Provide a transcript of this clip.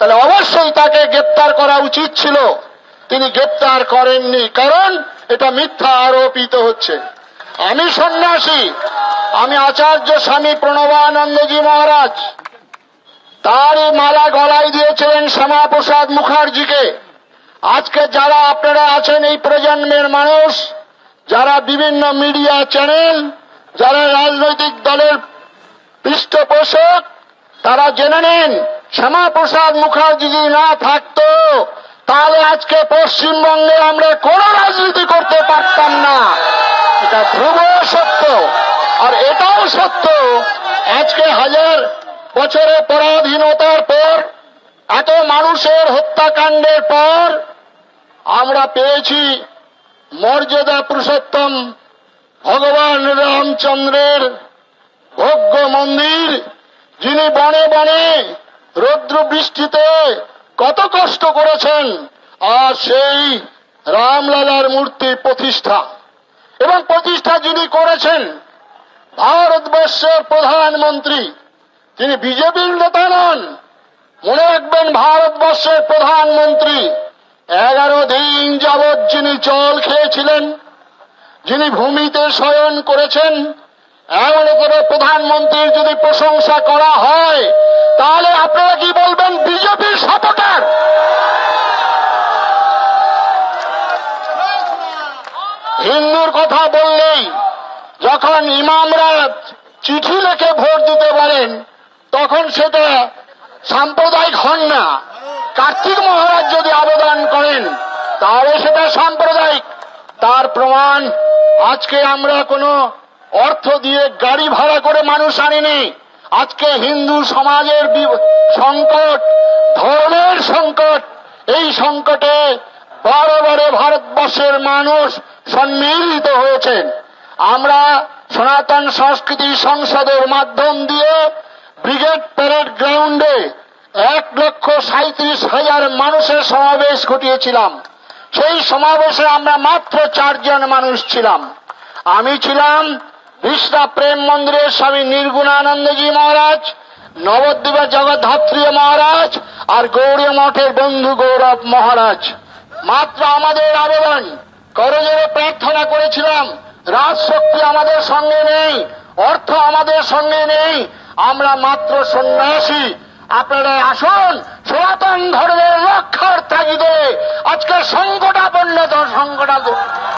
তাহলে অবশ্যই তাকে গ্রেপ্তার করা উচিত ছিল। তিনি গ্রেপ্তার করেননি, কারণ এটা মিথ্যা আরোপিত হচ্ছে। আমি সন্ন্যাসী, আমি আচার্য স্বামী প্রণবানন্দজি মহারাজ। তারই মালা গলায় দিয়েছিলেন শ্যামাপ্রসাদ মুখার্জিকে। আজকে যারা আপনারা আছেন এই প্রজন্মের মানুষ, যারা বিভিন্ন মিডিয়া চ্যানেল, যারা রাজনৈতিক দলের পৃষ্ঠপোষক, তারা জেনে নেন শ্যামাপ্রসাদ মুখার্জি যদি না থাকতো, তাহলে আজকে পশ্চিমবঙ্গে আমরা কোন রাজনীতি করতে পারতাম না। এটা ধ্রুব সত্য। আর এটাও সত্য, আজকে হাজার বছরের পরাধীনতার পর, এত মানুষের হত্যাকাণ্ডের পর, আমরা পেয়েছি মর্যাদা পুরুষোত্তম, ভগবান রামচন্দ্রের ভোগ্য মন্দির, যিনি বনে বনে রৌদ্র বৃষ্টিতে কত কষ্ট করেছেন আর সেই রামলালার মূর্তি প্রতিষ্ঠা। এবং প্রতিষ্ঠা যিনি করেছেন, ভারতবর্ষের প্রধানমন্ত্রী, তিনি বিজেপির নেতা নন। মনে রাখবেন, ভারতবর্ষের প্রধানমন্ত্রী এগারো দিন যাবৎ যিনি জল খেয়েছিলেন, যিনি ভূমিতে শয়ন করেছেন প্রধানমন্ত্রীর যদি প্রশংসা করা হয়, তাহলে আপনারা কি বলবেন বিজেপির সাপোর্টার? হিন্দুর কথা বললেই যখন ইমামরা চিঠি লেখে ভোট দিতে বলেন, তখন সেটা সাম্প্রদায়িক হন না। কার্তিক মহারাজ যদি আবেদন করেন, তাহলে সেটা সাম্প্রদায়িক। তার প্রমাণ, আজকে আমরা কোনো অর্থ দিয়ে গাড়ি ভাড়া করে মানুষ আনিনি। আজকে হিন্দু সমাজের সংকট, ধর্মের সংকট, এই সংকটে বারে ভারতবর্ষের মানুষ সম্মিলিত হয়েছেন। আমরা সনাতন সংস্কৃতি সংসদের মাধ্যম দিয়ে ব্রিগেড প্যারেড গ্রাউন্ডে এক লক্ষ সাঁত্রিশ হাজার মানুষের সমাবেশ ঘটিয়েছিলাম। সেই সমাবেশে আমরা মাত্র চারজন মানুষ ছিলাম। আমি ছিলাম বিষ্ণা প্রেম মন্দিরের স্বামী নির্গুণানন্দজি মহারাজ, নবদ্বীপের জগদ্ধাত্রী মহারাজ আর গৌরী মঠের বন্ধু গৌরব মহারাজ। মাত্র আমাদের আবেদন করজোরে প্রার্থনা করেছিলাম, রাজশক্তি আমাদের সঙ্গে নেই, অর্থ আমাদের সঙ্গে নেই, আমরা মাত্র সন্ন্যাসী। আপনারা আসুন, সনাতন ধর্মের রক্ষার তাগিদে আজকে সংকটাপন্ন সংকটা